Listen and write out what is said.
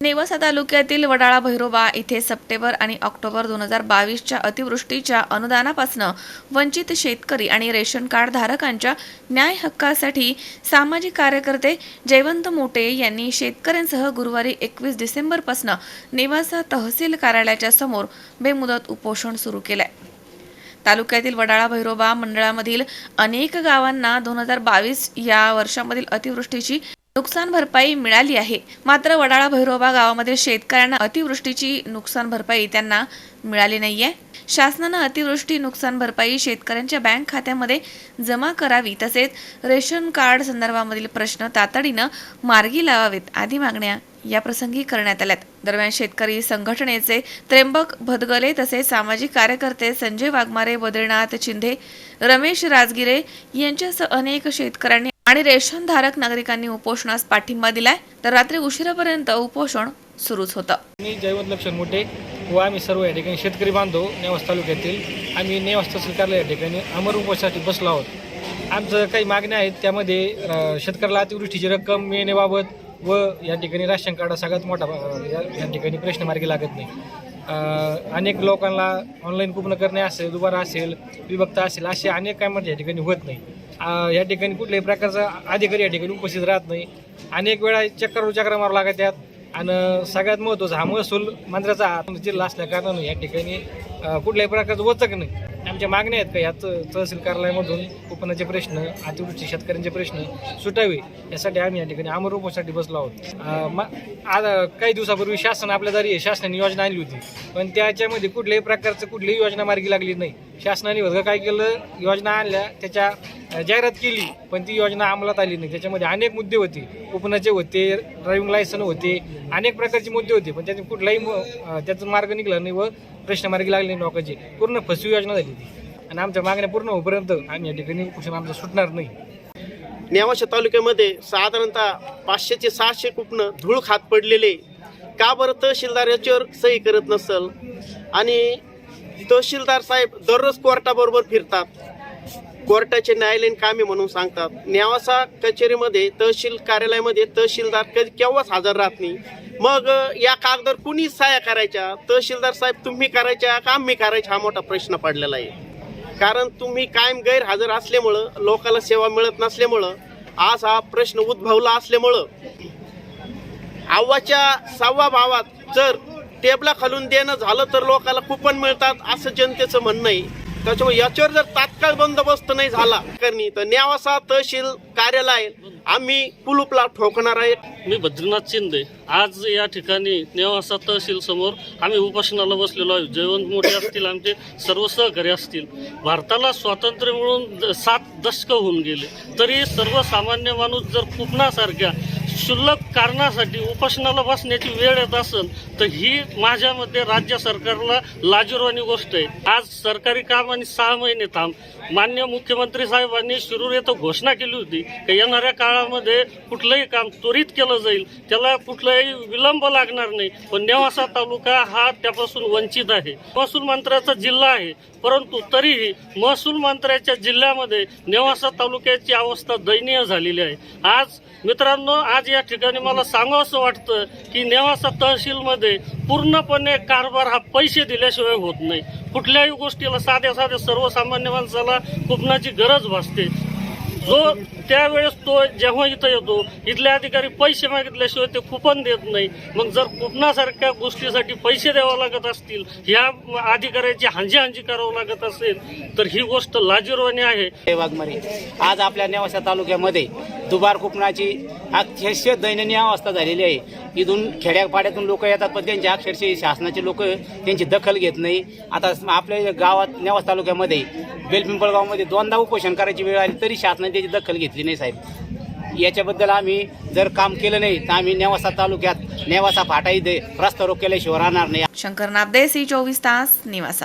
नेवासा तालुक्यातील वडाळा भैरोबा इथे सप्टेंबर आणि ऑक्टोबर दोन हजार बावीसच्या अतिवृष्टीच्या अनुदानापासून वंचित शेतकरी आणि रेशन कार्ड धारकांच्या न्याय हक्कासाठी सामाजिक कार्यकर्ते जयवंत मोटे यांनी शेतकऱ्यांसह गुरुवारी एकवीस डिसेंबरपासून नेवासा तहसील कार्यालयाच्या समोर बेमुदत उपोषण सुरू केलंय. तालुक्यातील वडाळा भैरोबा मंडळामधील अनेक गावांना दोन हजार बावीस या वर्षामधील अतिवृष्टीची नुकसान भरपाई मिळाली आहे. मात्र वडाळा भैरोबा गावामधील शेतकऱ्यांना अतिवृष्टीची नुकसान भरपाई त्यांना मिळाली नाहीये. शासनानं अतिवृष्टी नुकसान भरपाई शेतकऱ्यांच्या बँक खात्यामध्ये जमा करावी तसेच रेशन कार्ड संदर्भामधील प्रश्न तातडीनं मार्गी लावावेत आदी मागण्या या प्रसंगी करण्यात आल्यात. दरम्यान शेतकरी संघटनेचे त्र्यंबक भदगले तसेच सामाजिक कार्यकर्ते संजय वाघमारे बद्रीनाथ चिंधे रमेश राजगिरे यांच्यासह अनेक शेतकऱ्यांनी आणि रेशनधारक नागरिकांनी उपोषणास पाठिंबा दिलाय. तर रात्री उशिरापर्यंत उपोषण सुरूच होतं. मी जयवंत लक्षण मोठे व आम्ही सर्व या ठिकाणी शेतकरी बांधव नेवास तालुक्यातील आम्ही नेवास तहसील या ठिकाणी अमर उपोषणासाठी बसलो आहोत. आमचं काही मागण्या आहेत त्यामध्ये शेतकऱ्याला अतिवृष्टीची रक्कम मिळण्याबाबत व या ठिकाणी राशन कार्ड सगळ्यात मोठा या ठिकाणी प्रश्न मार्गी लागत नाही. अनेक लोकांना ऑनलाईन कुपन करणे असेल दुबारा असेल विभक्त असेल असे अनेक कामात या ठिकाणी होत नाही. या ठिकाणी कुठल्याही प्रकारचा अधिकारी या ठिकाणी उपस्थित राहत नाही. अनेक वेळा चक्कर चक्र मारू लागत त्यात. आणि सगळ्यात महत्त्वाचा हा महसूल मंत्र्याचा जिल्हा असल्या कारणानं या ठिकाणी कुठल्याही प्रकारचं वचक नाही. आमच्या मागण्या आहेत का? यात तहसील कार्यालयामधून कुपनाचे प्रश्न अतिवृष्टी शेतकऱ्यांचे प्रश्न सुटावे. यासाठी आम्ही या ठिकाणी आमर उपोषणासाठी बसलो आहोत. मा- काही दिवसापूर्वी शासन आपल्या दारी शासनाने योजना आणली होती. पण त्याच्यामध्ये कुठल्याही प्रकारचं कुठलीही योजना मार्गी लागली नाही. शासनाने वर्ग काय केलं? योजना आणल्या. त्याच्या जाहिरात केली पण ती योजना अंमलात आली नाही. त्याच्यामध्ये अनेक मुद्दे होते. कुपनाचे होते ड्रायव्हिंग लायसन होते अनेक प्रकारचे मुद्दे होते. पण त्यातून कुठलाही त्याचा मार्ग निघाला नाही व प्रश्नमार्गी लागले नाही लोकांचे. पूर्ण फसवी योजना झाली ती आणि आमच्या मागण्या पूर्ण होईपर्यंत आम्ही या ठिकाणी उपोषण आमचं सुटणार नाही. नेवाशा तालुक्यामध्ये साधारणतः पाचशे ते सहाशे कुपनं धूळ खात पडलेले. का बरं तहसीलदार याच्यावर सही करत नसल? आणि तहसीलदार साहेब दररोज कोर्टाबरोबर फिरतात. कोर्टाचे न्यायालयीन कामे म्हणून सांगतात. न्यावासा कचेरीमध्ये तहसील कार्यालयामध्ये तहसीलदार कधी केव्हाच हजर राहत नाही. मग या कागदावर कुणी सहाय्या करायच्या? तहसीलदार साहेब तुम्ही करायच्या का आम्ही करायच्या? हा मोठा प्रश्न पडलेला आहे. कारण तुम्ही कायम गैरहजर असल्यामुळं लोकांना सेवा मिळत नसल्यामुळं आज हा प्रश्न उद्भवला असल्यामुळं आव्वाच्या सहावा भावात जर टेबला खालून देणं झालं तर लोकांना कुपन मिळतात असं जनतेचं म्हणणं आहे. त्याच्यामुळे याच्यावर जर तात्काळ बंदोबस्त नाही झाला करणी तर न्यावासा तहसील कार्यालय आम्ही कुलूपला ठोकणार आहे. मी बद्रीनाथ शिंदे. आज या ठिकाणी नेवासा तहसील समोर आम्ही उपासनाला बसलेलो आहे जयवंत मोठे असतील आमचे सर्व सहकारी असतील. भारताला स्वातंत्र्य मिळून द- सात दशकं होऊन गेले. तरी सर्वसामान्य माणूस जर कुपणासारख्या क्षुल्लक कारणासाठी उपोषणाला बसण्याची वेळ येत असेल तर ही माझ्या मते राज्य सरकारला लाजीरवाणी गोष्ट आहे. आज सरकारी काम आणि सहा महिने थांब. मान्य मुख्यमंत्री साहेबांनी शिरूर येथं घोषणा केली होती की येणाऱ्या काळामध्ये कुठलंही काम त्वरित केलं जाईल त्याला कुठलाही विलंब लागणार नाही. पण नेवासा तालुका हा त्यापासून वंचित आहे. महसूल मंत्र्याचा जिल्हा आहे परंतु तरीही महसूल मंत्र्याच्या जिल्ह्यामध्ये नेवासा तालुक्याची अवस्था दयनीय झालेली आहे. आज मित्रांनो आज या ठिकाणी मला सांगावं वाटतं की नेवासा तहसीलमध्ये पूर्णपणे कारभार हा पैसे दिल्याशिवाय होत नाही. कुठल्याही गोष्टीला साध्या साध्या सर्वसामान्य माणसाला कुपनाची गरज भासते. जो त्यावेळेस तो जेव्हा इथं येतो इथले अधिकारी पैसे मागितल्याशिवाय ते कुपन देत नाही. मग जर कुपनासारख्या गोष्टीसाठी पैसे द्यावं लागत असतील ह्या अधिकाऱ्याची हांजी हांजी करावं लागत असेल तर ही गोष्ट लाजीरवाणी आहे. जय वाघमारे आज आपल्या नेवासा तालुक्यामध्ये दुबार कुपनाची अक्षरशः दयनीय अवस्था झालेली आहे. इथून खेड्यापाड्यातून लोक येतात पण त्यांची अक्षरशः शासनाचे लोक त्यांची दखल घेत नाही. आता आपल्या गावात नेवास तालुक्यामध्ये बेलपिंपळगावमध्ये दोनदा उपोषण करायची वेळ आली तरी शासनाने त्याची दखल घेतली नाही साहेब. याच्याबद्दल आम्ही जर काम केलं नाही तर आम्ही नेवासा तालुक्यात नेवासा फाटा इथे रस्ता रोख केल्याशिवाय राहणार नाही. शंकर नाबदे सी चोवीस तास निवासा.